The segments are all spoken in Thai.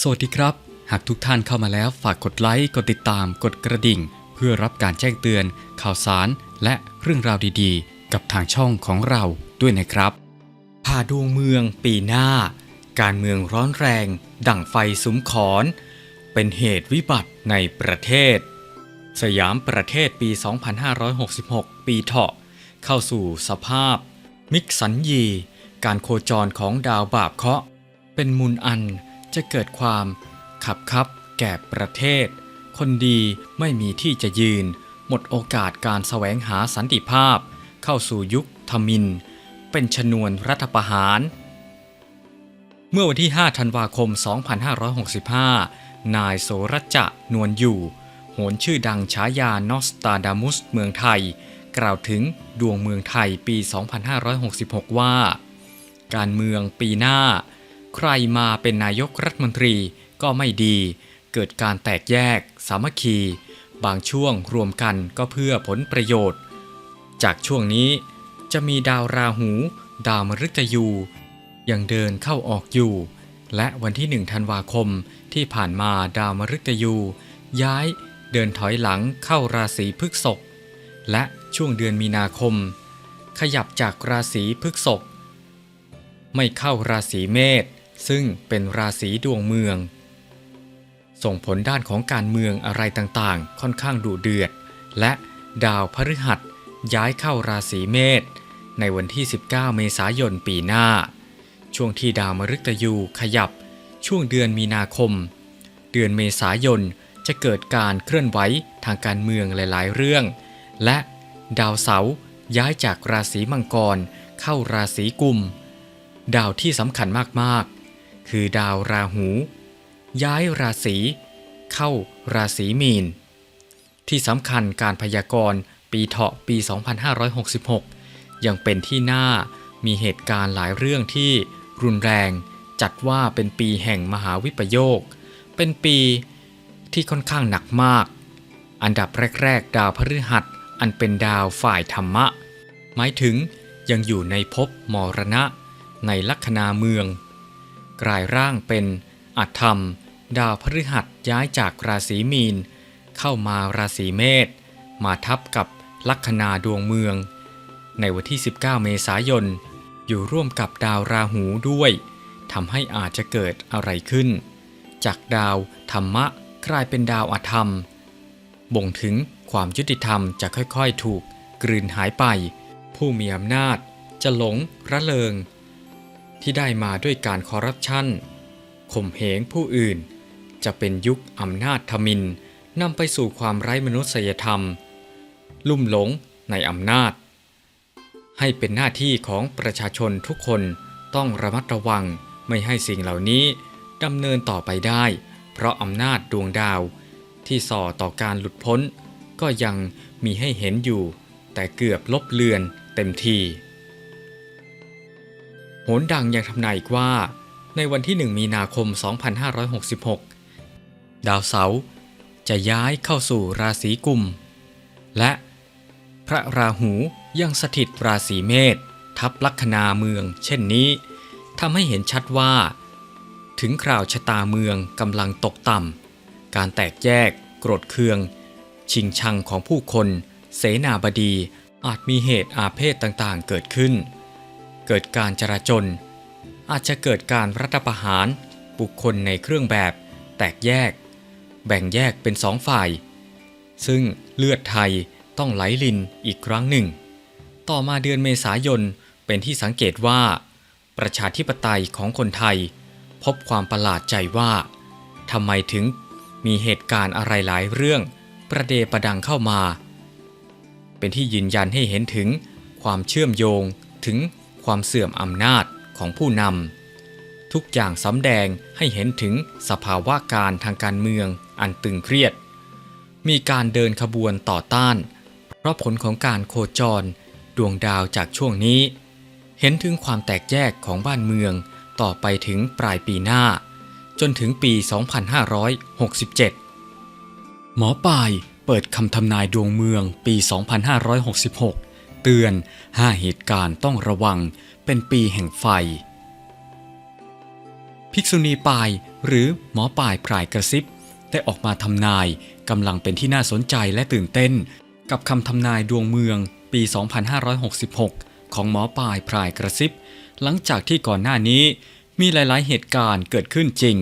สวัสดีครับ หากทุกท่านเข้ามาแล้วฝากกดไลค์ กดติดตาม กดกระดิ่ง เพื่อรับการแจ้งเตือน ข่าวสาร และเรื่องราวดีๆ กับทางช่องของเราด้วยนะครับพาดวงเมืองปีหน้า การเมืองร้อนแรง ดั่งไฟสุมขอน เป็นเหตุวิบัติในประเทศ สยามประเทศปี 2566 ปีเถาะ เข้าสู่สภาพ มิกสัญญี การโคจรของดาวบาปเคาะ เป็นมูลอัน จะเกิดความขับคับแก่ประเทศ คนดีไม่มีที่จะยืน หมดโอกาสการแสวงหาสันติภาพ เข้าสู่ยุคทมิน เป็นชนวนรัฐประหาร เมื่อวันที่ 5 ธันวาคม 2565 นายโสรจะนวลอยู่ โหนชื่อดังฉายานอสตาดามุสเมืองไทย กล่าวถึงดวงเมืองไทยปี 2566 ว่า การเมืองปีหน้า ใครมาเป็นนายกรัฐมนตรีก็ไม่ดี เกิดการแตกแยก สามัคคี บางช่วงรวมกันก็เพื่อผลประโยชน์ จากช่วงนี้จะมีดาวราหู ดาวมฤตยู ยังเดินเข้าออกอยู่ และวันที่1ธันวาคมที่ผ่านมาดาวมฤตยู ย้ายเดินถอยหลังเข้าราศีพฤษภและช่วงเดือนมีนาคม ขยับจากราศีพฤษภไม่เข้าราศีเมษ ซึ่งเป็นราศีดวงเมือง ส่งผลด้านของการเมืองอะไรต่างๆ ค่อนข้างดุเดือด และดาวพฤหัสย้ายเข้าราศีเมษในวันที่ 19 เมษายนปีหน้า ช่วงที่ดาวมฤตยูขยับช่วงเดือนมีนาคม เดือนเมษายนจะเกิดการเคลื่อนไหวทางการเมืองหลาย ๆ เรื่อง และดาวเสาร์ย้ายจากราศีมังกรเข้าราศีกุม ดาวที่สำคัญมาก คือดาวราหู ย้ายราศีเข้าราศีมีน ที่สำคัญการพยากรณ์ปีเถาะปี 2566 ยังเป็นที่น่ามีเหตุการณ์หลายเรื่องที่รุนแรง จัดว่าเป็นปีแห่งมหาวิปโยค เป็นปีที่ค่อนข้างหนักมาก อันดับแรก ๆ ดาวพฤหัส อันเป็นดาวฝ่ายธรรมะ หมายถึงยังอยู่ในภพมรณะ ในลัคนาเมือง กลายร่างเป็นอัตธรรม ดาวพฤหัสย้ายจากราศีมีน เข้ามาราศีเมษมาทับกับลัคนาดวงเมือง ในวันที่ 19 เมษายน อยู่ร่วมกับดาวราหูด้วยทำให้อาจจะเกิดอะไรขึ้น จากดาวธรรมะกลายเป็นดาวอธรรม บ่งถึงความยุติธรรมจะค่อยๆ ถูกกลืนหายไป ผู้มีอำนาจจะหลงระเริง ที่ได้มาด้วยการคอร์รัปชันข่มเหงผู้อื่น จะเป็นยุคอำนาจทมินนำไปสู่ความไร้มนุษยธรรม ลุ่มหลงในอำนาจ ให้เป็นหน้าที่ของประชาชนทุกคนต้องระมัดระวังไม่ให้สิ่งเหล่านี้ดำเนินต่อไปได้ เพราะอำนาจดวงดาว ที่ส่อต่อการหลุดพ้น ก็ยังมีให้เห็นอยู่ แต่เกือบลบเลือนเต็มที โหนดังยังทำนายอีกว่า ในวันที่ 1 มีนาคม 2566 ดาวเสาร์จะย้ายเข้าสู่ราศีกุม และพระราหูยังสถิตราศีเมษทับลัคนาเมือง เช่นนี้ทำให้เห็นชัดว่า ถึงคราวชะตาเมืองกำลังตกต่ำ การแตกแยก โกรธเคือง ชิงชังของผู้คน เสนาบดีอาจมีเหตุอาเพศต่างๆเกิดขึ้น เกิดการจราจน อาจจะเกิดการรัฐประหาร บุคคลในเครื่องแบบ แตกแยก แบ่งแยกเป็นสองฝ่าย ซึ่งเลือดไทยต้องไหลลินอีกครั้งหนึ่ง ต่อมาเดือนเมษายนเป็นที่สังเกตว่า ประชาธิปไตยของคนไทย พบความประหลาดใจว่าทำไมถึงมีเหตุการณ์อะไรหลายเรื่องประเดประดังเข้ามา เป็นที่ยืนยันให้เห็นถึงความเชื่อมโยงถึง ความเสื่อมอำนาจของผู้นำทุกอย่างสำแดงให้เห็นถึงสภาวะการทางการเมืองอันตึงเครียด มีการเดินขบวนต่อต้าน เพราะผลของการโคจรดวงดาวจากช่วงนี้ เห็นถึงความแตกแยกของบ้านเมืองต่อไปถึงปลายปีหน้า จนถึงปี 2567 หมอปลายเปิดคำทำนายดวงเมืองปี 2566 เตือน 5 เหตุการณ์ต้องระวังเป็นปีแห่งไฟ ภิกษุณีปายหรือหมอป่ายพรายกระซิบ ได้ออกมาทำนายกำลังเป็นที่น่าสนใจและตื่นเต้น กับคำทำนายดวงเมืองปี 2566 ของหมอป่ายพรายกระซิบ หลังจากที่ก่อนหน้านี้มีหลาย ๆ เหตุการณ์เกิดขึ้นจริง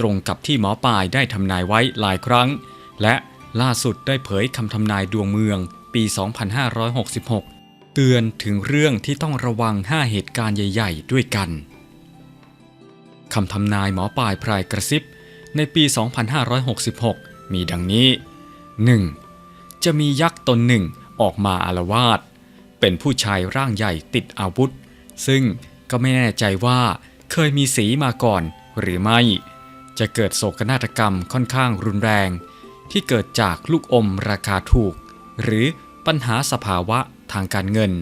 ตรงกับที่หมอป่ายได้ทำนายไว้หลายครั้ง และล่าสุดได้เผยคำทำนายดวงเมืองปี 2566 เตือนถึงเรื่องที่ต้องระวัง 5 เหตุการณ์ใหญ่ ๆ ด้วยกันคำทำนายหมอป่ายพรายกระซิบ ในปี 2566 มีดังนี้ 1. จะมียักษ์ตนหนึ่งออกมาอารวาสเป็นผู้ชายร่างใหญ่ติดอาวุธ ซึ่งก็ไม่แน่ใจว่าเคยมีสีมาก่อนหรือไม่ จะเกิดโศกนาฏกรรมค่อนข้างรุนแรง ที่เกิดจากลูกอมราคาถูก หรือปัญหาสภาวะ ทางการเงิน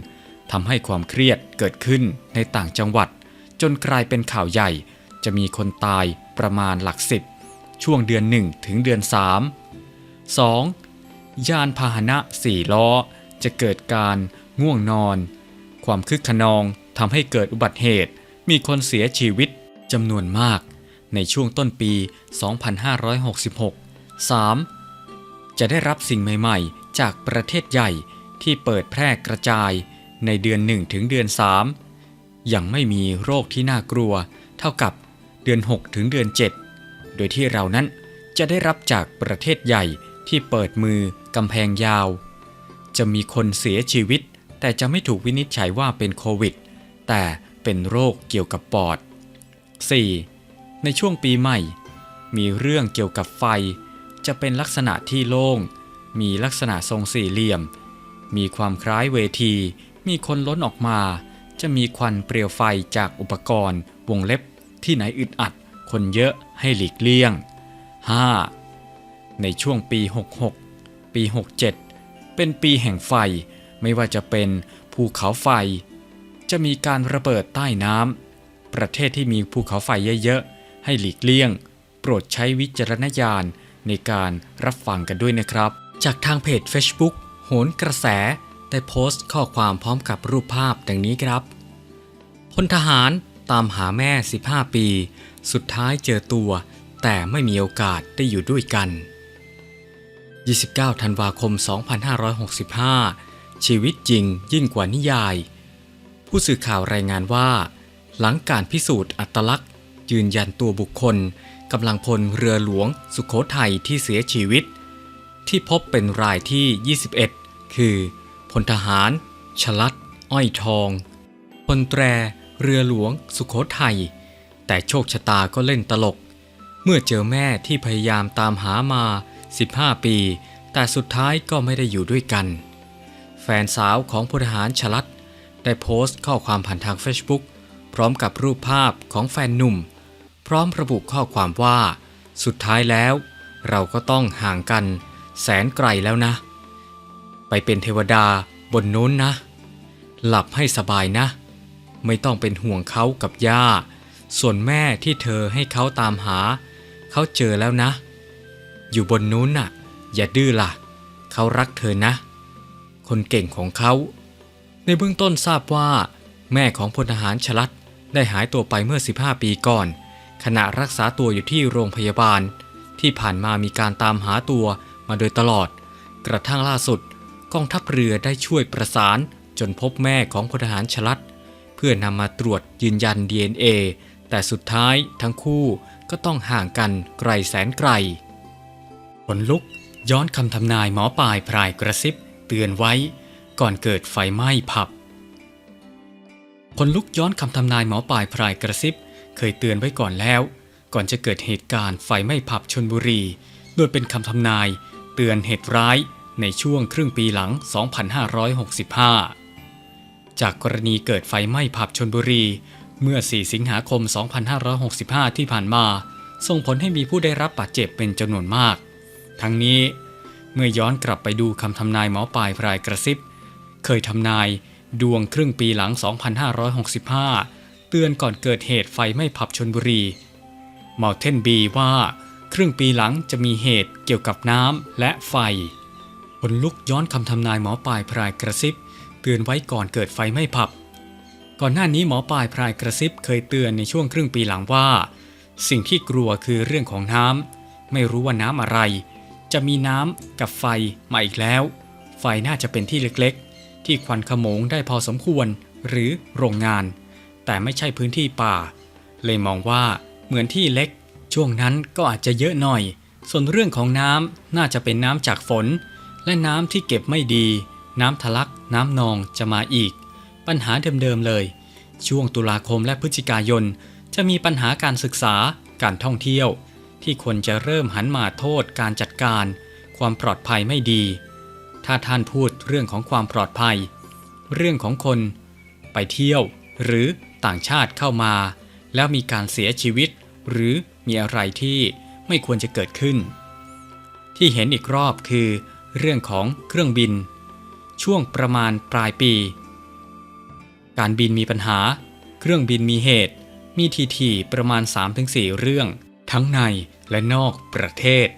ทำให้ความเครียดเกิดขึ้นในต่างจังหวัด จนกลายเป็นข่าวใหญ่ จะมีคนตายประมาณหลักสิบช่วงเดือน 1 ถึงเดือน 3 2. ยานพาหนะ4ล้อ จะเกิดการง่วงนอน ความคึกขนองทำให้เกิดอุบัติเหตุ มีคนเสียชีวิตจำนวนมาก ในช่วงต้นปี 2566 3. จะได้รับสิ่งใหม่ ๆ จากประเทศใหญ่ ที่เปิดแพร่กระจายในเดือน1ถึงเดือน3ยังไม่มีโรคที่น่ากลัว เท่ากับเดือน6ถึงเดือน 7 โดยที่เรานั้นจะได้รับจากประเทศใหญ่ที่เปิดมือกำแพงยาว จะมีคนเสียชีวิต แต่จะไม่ถูกวินิจฉัยว่าเป็นโควิด แต่เป็นโรคเกี่ยวกับปอด 4. ในช่วงปีใหม่ มีเรื่องเกี่ยวกับไฟ จะเป็นลักษณะที่โล่ง มีลักษณะทรงสี่เหลี่ยม มีความคล้ายเวที มีคนล้นออกมา จะมีควันเปลวไฟจากอุปกรณ์ วงเล็บ ที่ไหนอึดอัด คนเยอะให้หลีกเลี่ยง 5. ในช่วงปี 66 ปี 67 เป็นปีแห่งไฟ ไม่ว่าจะเป็นภูเขาไฟ จะมีการระเบิดใต้น้ำ ประเทศที่มีภูเขาไฟเยอะๆ ให้หลีกเลี่ยง โปรดใช้วิจารณญาณในการรับฟังกันด้วยนะครับ จากทางเพจ Facebook โหนกระแสได้โพสต์ข้อความพร้อมกับรูปภาพดังนี้ครับพลทหารตามหาแม่ 15 ปี สุดท้ายเจอตัว แต่ไม่มีโอกาสได้อยู่ด้วยกัน 29 ธันวาคม 2565 ชีวิตจริงยิ่งกว่านิยาย ผู้สื่อข่าวรายงานว่า หลังการพิสูจน์อัตลักษณ์ ยืนยันตัวบุคคลกำลังพลเรือหลวงสุขโขทัยที่เสียชีวิต ที่พบเป็นรายที่ 21 คือพลทหาร ชลัด อ้อยทองพลแตร เรือหลวง สุขโขทัย แต่โชคชะตาก็เล่นตลก เมื่อเจอแม่ที่พยายามตามหามา 15 ปี แต่สุดท้ายก็ไม่ได้อยู่ด้วยกัน แฟนสาวของพลทหารชลัด ได้โพสต์ข้อความผ่านทาง Facebook พร้อมกับรูปภาพของแฟนหนุ่ม พร้อมระบุข้อความว่า สุดท้ายแล้ว เราก็ต้องห่างกัน แสนไกลแล้วนะ ไปเป็นเทวดาบนนู้นนะ หลับให้สบายนะ ไม่ต้องเป็นห่วงเขากับย่า ส่วนแม่ที่เธอให้เขาตามหา เขาเจอแล้วนะ อยู่บนนู้นน่ะ อย่าดื้อล่ะ เขารักเธอนะ คนเก่งของเขา ในเบื้องต้นทราบว่า แม่ของพลทหารชลัดได้หายตัวไปเมื่อ 15 ปีก่อน ขณะรักษาตัวอยู่ที่โรงพยาบาล ที่ผ่านมามีการตามหาตัวมาโดยตลอด กระทั่งล่าสุด กองทัพเรือได้ช่วยประสานจนพบแม่ของพลทหารชลัด เพื่อนำมาตรวจยืนยัน DNA แต่สุดท้ายทั้งคู่ก็ต้องห่างกันไกลแสนไกล ผลลุกย้อนคำทำนายหมอปลายพรายกระซิบเตือนไว้ ก่อนเกิดไฟไหม้ผับ ผลลุกย้อนคำทำนายหมอปลายพรายกระซิบ เคยเตือนไว้ก่อนแล้ว ก่อนจะเกิดเหตุการณ์ไฟไหม้ผับชนบุรี โดยเป็นคำทำนายเตือนเหตุร้าย ในช่วงครึ่งปีหลัง 2565 จากกรณีเกิดไฟไหม้ผับชนบุรี เมื่อ 4 สิงหาคม 2565 ที่ผ่านมา ส่งผลให้มีผู้ได้รับบาดเจ็บเป็นจำนวนมาก ทั้งนี้เมื่อย้อนกลับไปดูคำทำนายหมอปลายพรายกระซิบ เคยทำนายดวงครึ่งปีหลัง 2565 เตือนก่อนเกิดเหตุไฟไหม้ผับชนบุรีเมาเทนบีว่า ครึ่งปีหลังจะมีเหตุเกี่ยวกับน้ำและไฟ ผลลุกย้อนคำทำนายหมอปลายพรายกระซิบ เตือนไว้ก่อนเกิดไฟไหม้ผับ ก่อนหน้านี้หมอปลายพรายกระซิบเคยเตือนในช่วงครึ่งปีหลังว่า สิ่งที่กลัวคือเรื่องของน้ำไม่รู้ว่าน้ำอะไร จะมีน้ำกับไฟมาอีกแล้ว ไฟน่าจะเป็นที่เล็กๆ ที่ควันขโมงได้พอสมควรหรือโรงงาน แต่ไม่ใช่พื้นที่ป่า เลยมองว่าเหมือนที่เล็ก ช่วงนั้นก็อาจจะเยอะหน่อย ส่วนเรื่องของน้ำน่าจะเป็นน้ำจากฝน และน้ำที่เก็บไม่ดี น้ำทะลัก น้ำนองจะมาอีก ปัญหาเดิมๆเลย ช่วงตุลาคมและพฤศจิกายน จะมีปัญหาการศึกษา การท่องเที่ยว ที่คนจะเริ่มหันมาโทษการจัดการ ความปลอดภัยไม่ดี ถ้าท่านพูดเรื่องของความปลอดภัย เรื่องของคน ไปเที่ยว หรือต่างชาติเข้ามา แล้วมีการเสียชีวิต หรือมีอะไรที่ไม่ควรจะเกิดขึ้น ที่เห็นอีกรอบคือ เรื่องของเครื่องบิน ช่วงประมาณปลายปี การบินมีปัญหา เครื่องบินมีเหตุ มีทีทีประมาณ 3-4 เรื่อง ทั้งในและนอกประเทศ